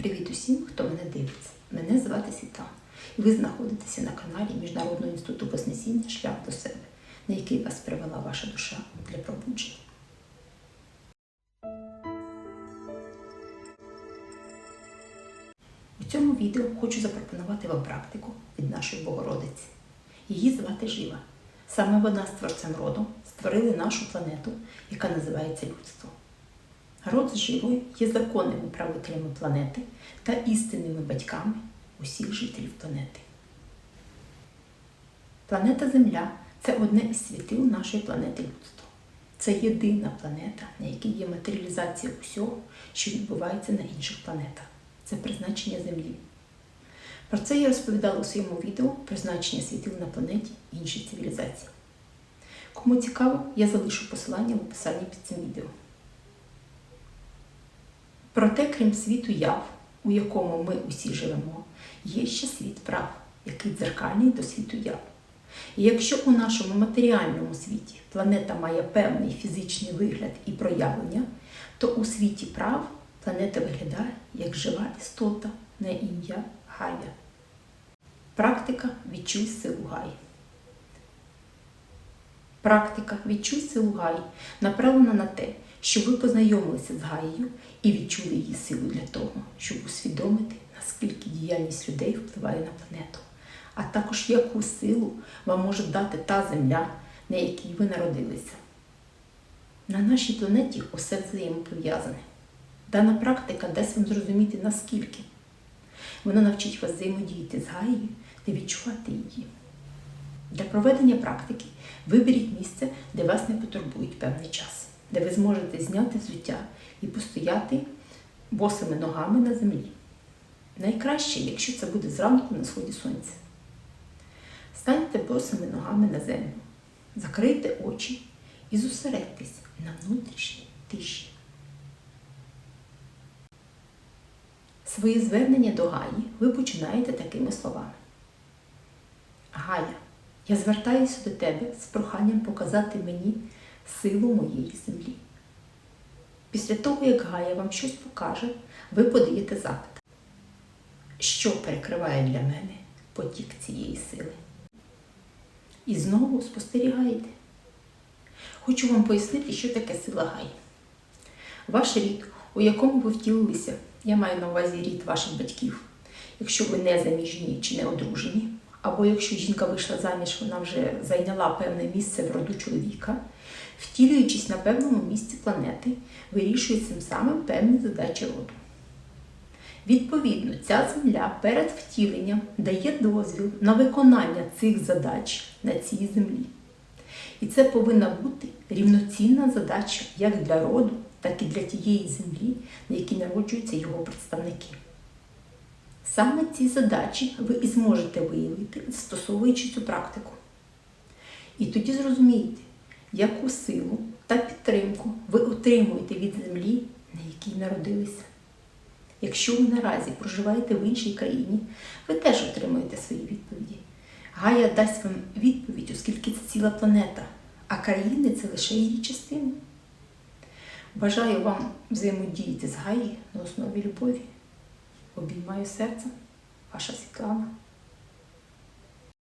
Привіт усім, хто мене дивиться. Мене звати Світлана, і ви знаходитеся на каналі Міжнародного інституту Вознесіння Шлях до себе, на який вас привела ваша душа для пробудження. У цьому відео хочу запропонувати вам практику від нашої Богородиці. Її звати Жива. Саме вона з творцем роду створили нашу планету, яка називається людство. Род з живою є законними правителями планети та істинними батьками усіх жителів планети. Планета Земля це одне із світил нашої планети людство. Це єдина планета, на якій є матеріалізація усього, що відбувається на інших планетах. Це призначення Землі. Про це я розповідала у своєму відео призначення світил на планеті інші цивілізації. Кому цікаво, я залишу посилання в описанні під цим відео. Проте, крім світу яв, у якому ми усі живемо, є ще світ прав, який дзеркальний до світу яв. І якщо у нашому матеріальному світі планета має певний фізичний вигляд і проявлення, то у світі прав планета виглядає як жива істота на ім'я Гая. Практика відчуй силу Гаї. Практика відчуй силу Гаї направлена на те, щоб ви познайомилися з Гаєю і відчули її силу для того, щоб усвідомити, наскільки діяльність людей впливає на планету, а також яку силу вам може дати та земля, на якій ви народилися. На нашій планеті усе взаємопов'язане. Дана практика дасть вам зрозуміти наскільки. Вона навчить вас взаємодіяти з Гаєю та відчувати її. Для проведення практики виберіть місце, де вас не потурбують певний час, де ви зможете зняти взуття і постояти босими ногами на землі. Найкраще, якщо це буде зранку на сході сонця. Станьте босими ногами на землю, закрийте очі і зосередьтесь на внутрішній тиші. Своє звернення до Гаї ви починаєте такими словами. Гая, я звертаюся до тебе з проханням показати мені силу моєї землі. Після того, як Гая вам щось покаже, ви подаєте запит, що перекриває для мене потік цієї сили. І знову спостерігаєте. Хочу вам пояснити, що таке сила Гаї. Ваш рід, у якому ви втілилися, я маю на увазі рід ваших батьків, якщо ви не заміжні чи не одружені, або якщо жінка вийшла заміж, вона вже зайняла певне місце в роду чоловіка, втілюючись на певному місці планети, вирішує цим самим певні задачі роду. Відповідно, ця земля перед втіленням дає дозвіл на виконання цих задач на цій землі. І це повинна бути рівноцінна задача як для роду, так і для тієї землі, на якій народжуються його представники. Саме ці задачі ви і зможете виявити, застосовуючи цю практику. І тоді зрозумієте, яку силу та підтримку ви отримуєте від землі, на якій народилися. Якщо ви наразі проживаєте в іншій країні, ви теж отримуєте свої відповіді. Гая дасть вам відповідь, оскільки це ціла планета, а країни це лише її частина. Бажаю вам взаємодіяти з Гаї на основі любові. Обіймаю серце, ваша Світлана.